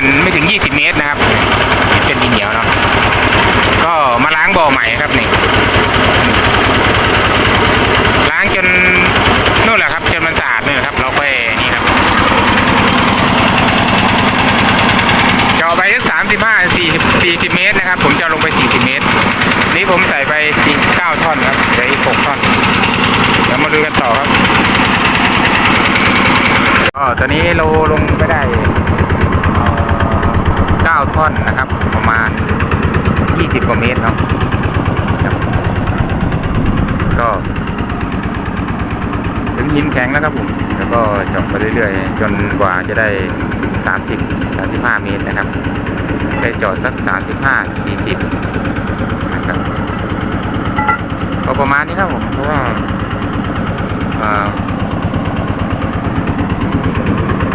ณไม่ถึง 20 เมตรนะครับเป็นดินเหนียวเนาะก็มาล้างบ่อใหม่ครับนี่ล้างจนนู่นแหละครับจนมันสะอาดนี่แหละครับ เราก็นี่ครับเจาะไปสักสามสิบห้าสี่สิบสี่สิบเมตรนะครับ ผมจะลงไปสี่สิบเมตร นี่ผมใส่ไปสี่เก้าท่อนครับเหลืออีกหกท่อนเดี๋ยวมาดูกันต่อครับก็ตอนนี้เราลงไปได้ 9 ท่อนนะครับ ประมาณ 20 กว่าเมตรเนาะก็ถึงหินแข็งแล้วครับผม แล้วก็จอบไปเรื่อยๆ จนกว่าจะได้ 30 35 เมตรนะครับได้จอดสัก 35 40 นะครับก็ประมาณนี้ครับผม เพราะว่า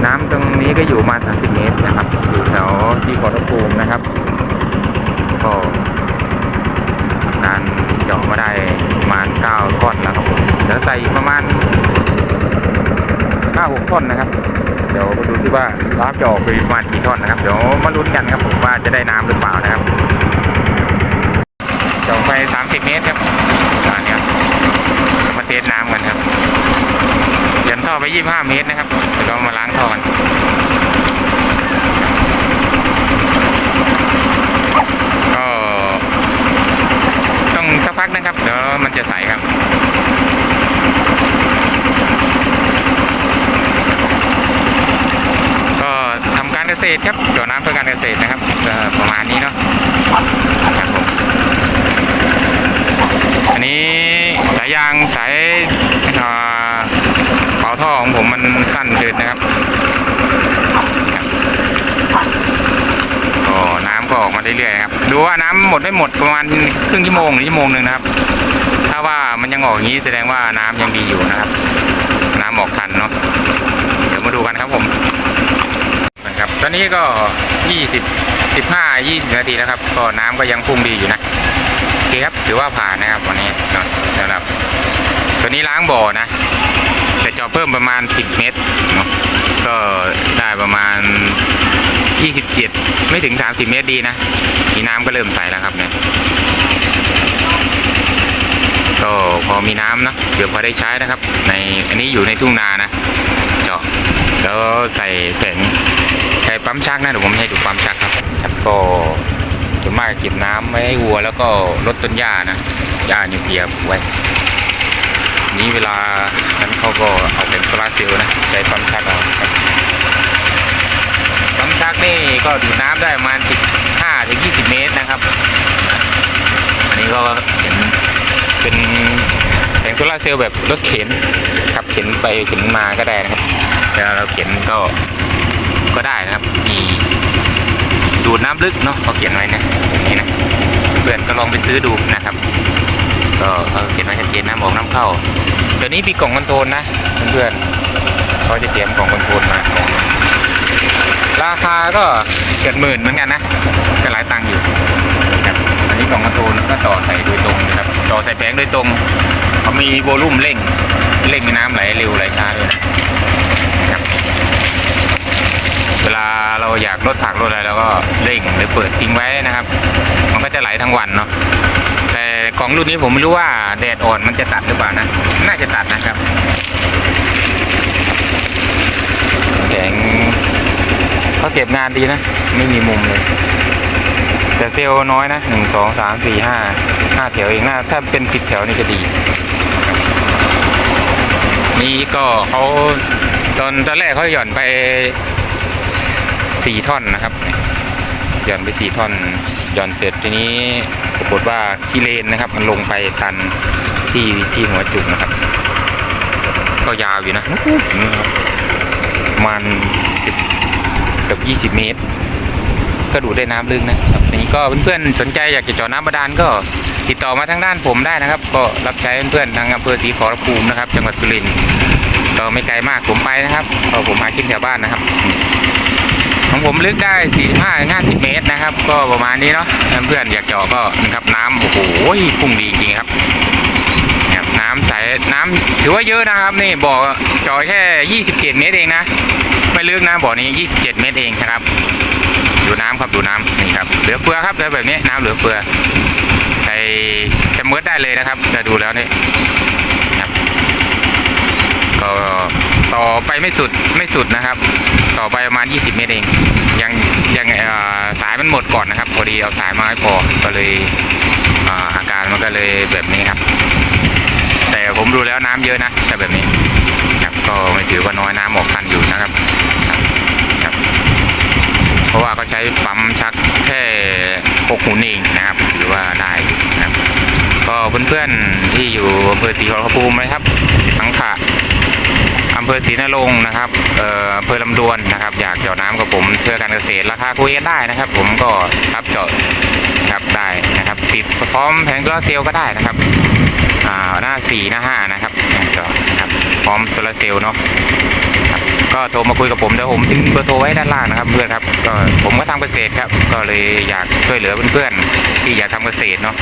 น้ำตรงนี้ก็อยู่มา 30 เมตรนะครับ อยู่แถวซีขอรภูมินะครับ ก็งานเจาะมาได้ประมาณ9ก้อนแล้วครับผมเดี๋ยวใส่ประมาณห้าหกท่อนนะครับ เดี๋ยวมาดูที่ว่าน้ำจะออกไปประมาณกี่ท่อนนะครับ เดี๋ยวมาลุ้นกันครับผมว่าจะได้น้ำหรือเปล่านะครับเจาะไปสามสิบเมตรครับตอนนี้มาเทสน้ำกันครับเยันท่อไปยี่ห้าเมตรนะครับเดี๋ยวเรามาล้า่อกันก็ต้องสักพักนะครับเดี๋ยวมันจะใสครับก็ทำการเกษตรครับเจาะน้ำเพื่อการเกษตรนะครับประมาณนี้เนาะครับผมอันนี้สายยางสายเอ่อเป่าท่อของผมมันสั้นเกินนะครับ ก็ออกมาเรื่อยๆครับดูว่าน้ำหมดไม่หมดประมาณครึ่งชั่วโมงหรือชั่วโมงหนึ่งนะครับ ถ้าว่ามันยังออกอย่างนี้แสดงว่าน้ำยังดีอยู่นะครับ น้ำออกทันเนาะเดี๋ยวมาดูกันครับผมนะครับ ตอนนี้ก็20 15 20นาทีแล้วครับ ก็น้ำก็ยังพุ่งดีอยู่นะโอเคครับถือว่าผ่านนะครับวันนี้นะสำหรับตัวนี้ล้างบ่อนะจะเจาะเพิ่มประมาณ 10 เมตรเนาะก็ได้ประมาณ 27 ไม่ถึง 30 เมตรดีนะนี่น้ำก็เริ่มใสแล้วครับเนี่ยก็พอมีน้ำนะเดี๋ยวพอได้ใช้นะครับ ในอันนี้อยู่ในทุ่งนานะ เจาะแล้วใส่แผงใช้ปั๊มชักนะเดี๋ยวผมให้ดูปั๊มชักครับครับก็ส่วนมากเก็บน้ำไว้ให้วัวแล้วก็ลดต้นหญ้านะหญ้านิวเคลียร์ไว้นี้เวลานั้นเขาก็เอาเป็นโซลาเซลล์นะใช้ปั๊มชักเอา นี่ก็ดูดน้ำได้ประมาณ 15ถึง20 เมตรนะครับ อันนี้ก็เห็นเป็นแผงโซลาร์เซลล์แบบรถเข็นขับเข็นไปเข็นมาก็ได้นะครับเวลาเราเข็นก็ก็ได้นะครับมีดูดน้ำลึกเนาะเขาเขียนไว้นะนี่นะเพื่อนก็ลองไปซื้อดูนะครับ ก็เขาเขียนไว้ชัดเจนนะบอกน้ำเข้าเดี๋ยวนี้มีกล่องคอนโทรลนะเพื่อนเขาจะเตรียมกล่องคอนโทรลมากล่องหนึ่งราคา ก็เกือบหมื่นเหมือนกันนะก็หลายตังค์อยู่ครับอันนี้กล่องคอนโทรลก็ต่อใส่โดยตรงนะครับต่อใส่แผงโดยตรงเขามีโวลูมเร่งเร่งน้ำไหลเร็วไหลช้าด้วยนะครับเวลาเราอยากลดผักลดอะไรเราก็เร่งหรือเปิดทิ้งไว้นะครับ มันก็จะไหลทั้งวันเนาะแต่กล่องรุ่นนี้ผมไม่รู้ว่าแดดอ่อนมันจะตัดหรือเปล่านะน่าจะตัดนะครับแข็ง เขาเก็บงานดีนะ ไม่มีมุมเลย แต่เซลล์น้อยนะหนึ่งสองสามสี่ห้าห้าแถวเองนะถ้าเป็นสิบแถวนี่จะดี นี่ก็เขาตอนตอนแรกเขาหย่อนไปสี่ท่อนนะครับหย่อนไปสี่ท่อนหย่อนเสร็จทีนี้ปรากฏว่าที่เลนนะครับ มันลงไปตันที่ที่หัวจุกนะครับ ก็ยาวอยู่นะนู่นสิบ เกือบยี่สิบเมตร ก็ดูได้น้ำลึกนะครับนี้ก็เพื่อนๆสนใจอยากจะเจาะน้ำบาดาลก็ติดต่อมาทางด้านผมได้นะครับ ก็รับใช้เพื่อนๆทางอำเภอศรีขอรภูมินะครับ จังหวัดสุรินทร์ก็ไม่ไกลมากผมไปนะครับก็ผมมากินแถวบ้านนะครับ ของผมลึกได้ 45 50 เมตรนะครับ ก็ประมาณนี้เนาะเพื่อนๆอยากเจาะก็นะครับน้ำโอ้โหพุ่งดีจริงครับ น้ำใสน้ำถือว่าเยอะนะครับนี่บ่อจาะแค่ 27 เมตรเองนะ ไม่ลึกนะบ่อนี้ 27 เมตรเองนะครับ ดูน้ำครับดูน้ำนี่ครับเหลือเฟือครับเหลือแบบนี้น้ำเหลือเฟือใส่จะเมิดได้เลยนะครับจะดูแล้วนี่ครับก็ต่อไปไม่สุดไม่สุดนะครับ ต่อไปประมาณ 20 เมตรเอง ยังยังสายมันหมดก่อนนะครับพอดีเอาสายมาไม่พอก็เลยอาการมันก็เลยแบบนี้ครับ ดูแล้วน้ำเยอะนะแต่แบบนี้ครับก็ไม่ถือว่าน้อยน้ำออกทันอยู่นะครับครับ เพราะว่าเขาใช้ปั๊มชักแค่หกหุ่นเองนะครับหรือว่าได้นะครับก็เพื่อนๆที่อยู่อำเภอศรีขอรภูมินะครับทั้งขะอำเภอศรีนรงค์นะครับเอ่ออำเภอลำดวนนะครับ อยากเจาะน้ำกับผมเพื่อการเกษตรราคาคุยกันได้นะครับ ผมก็รับเจาะครับได้นะครับ ติดพร้อมแผงโซลาร์เซลล์ก็ได้นะครับ อ่าหน้าสี่หน้าห้านะครับเจาะนะครับพร้อมโซลาร์เซลล์เนาะก็โทรมาคุยกับผมเดี๋ยวผมทิ้งเบอร์โทรไว้ด้านล่างนะครับเพื่อนครับก็ผมก็ทำเกษตรครับ ก็เลยอยากช่วยเหลือเพื่อนๆที่อยากทำเกษตรเนาะ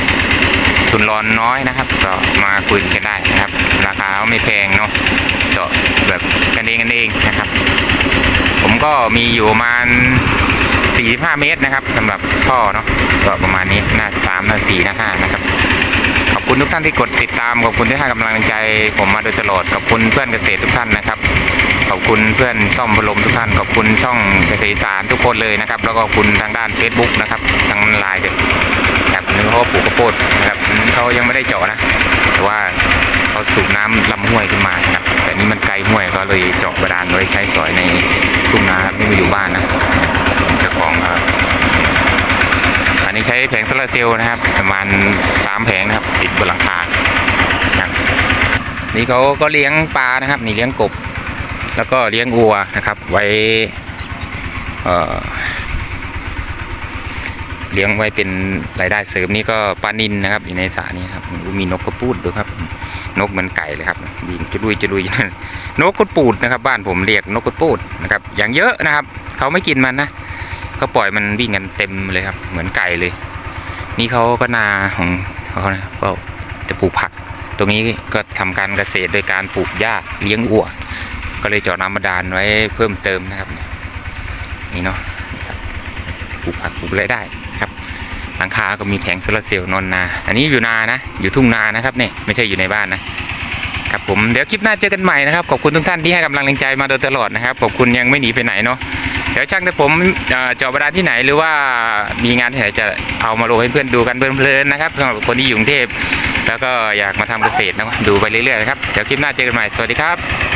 ทุนร้อนน้อยนะครับ ก็มาคุยกันได้นะครับ ราคาไม่แพงเนาะเจาะแบบกันเองกันเองนะครับ ผมก็มีอยู่ประมาณ 45 เมตรนะครับสำหรับท่อเนาะก็ประมาณนี้หน้าสามหน้าสี่หน้าห้านะครับ อบคุณทุกท่านที่กดติดตามขอบคุณที่ให้กำลังใจ ผมมาโดยตลอดขอบคุณเพื่อนเกษตรทุกท่านนะครับ ขอบคุณเพื่อนช่องพลมทุกท่านขอบคุณช่องเกษตรสารทุกคนเลยนะครับ แล้วก็คุณทางด้าน Facebook นะครับทางไลน์ด้วยครับนึกเขาปลูกข้าวโพดนะครับเขายังไม่ได้เจาะนะ แต่ว่าเขาสูบน้ำลำห้วยขึ้นมานะครับแต่นี่มันไกลห้วยก็เลยเจาะบาดาลไว้ใช้สอยในทุ่งนาครับไม่มาอยู่บ้านนะเจ้าของครับ อันนี้ใช้ แผงโซลาเซลล์นะครับ ประมาณสามแผงนะครับ ติดบนหลังคาครับนี่เขาก็เลี้ยงปลานะครับ นี่เลี้ยงกบ แล้วก็เลี้ยงวัวนะครับ ไว้เลี้ยงไว้เป็นรายได้เสริมนี่ก็ปลานินนะครับ อยู่ในสระนี้ครับมีนกกระปูดด้วยครับ นกเหมือนไก่เลยครับบินจะดุยจะดุยนกกระปูดนะครับ บ้านผมเรียกนกกระปูดนะครับ อย่างเยอะนะครับ เขาไม่กินมันนะก็ปล่อยมันวิ่งกันเต็มเลยครับ เหมือนไก่เลย นี่เขาก็นาของเขานะครับก็จะปลูกผัก ตรงนี้ก็ทำการเกษตรโดยการปลูกหญ้าเลี้ยงวัวก็เลยเจาะน้ำบาดาลไว้เพิ่มเติมนะครับ นี่เนาะปลูกผักปลูกอะไรได้ครับ หลังคาก็มีแผงโซลาร์เซลล์นอนนา อันนี้อยู่นานะ อยู่ทุ่งนานะครับเนี่ยไม่ใช่อยู่ในบ้านนะครับผมเดี๋ยวคลิปหน้าเจอกันใหม่นะครับขอบคุณทุกท่านที่ให้กำลังใจมาโดยตลอดนะครับขอบคุณยังไม่หนีไปไหนเนาะ เดี๋ยวช่างแต่ผมเอ่อเจาะบาดาที่ไหนหรือว่ามีงานที่ไหนจะเอามาลงให้เพื่อนดูกันเพลินๆนะครับสำหรับคนที่อยู่กรุงเทพแล้วก็อยากมาทำเกษตรนะดูไปเรื่อยๆนะครับเดี๋ยวคลิปหน้าเจอกันใหม่สวัสดีครับ